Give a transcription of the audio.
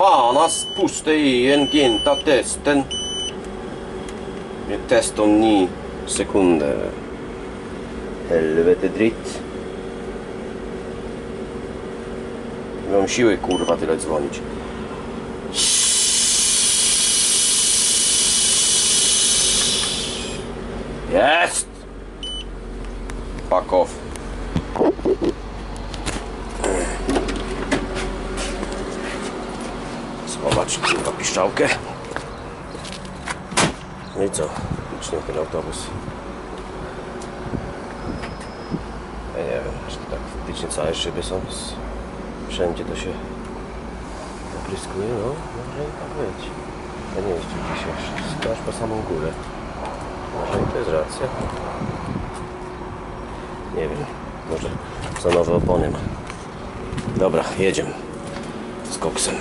fan har spust egentligen testen. Vi testar om 9 sekunder. Helvete dritt. Mam curva, kurwa tyle dzwonić. Yes. Fuck off. Schować kurwa piszczałkę. No i co? Licznie ten autobus. Ja nie wiem, czy to tak faktycznie całe szyby są. Wszędzie to się opryskuje, no może i tak być. Ja nie gdzieś jeszcze aż po samą górę. Może i to jest racja. Nie wiem, może za nowe opony ma. Dobra, jedziemy z koksem.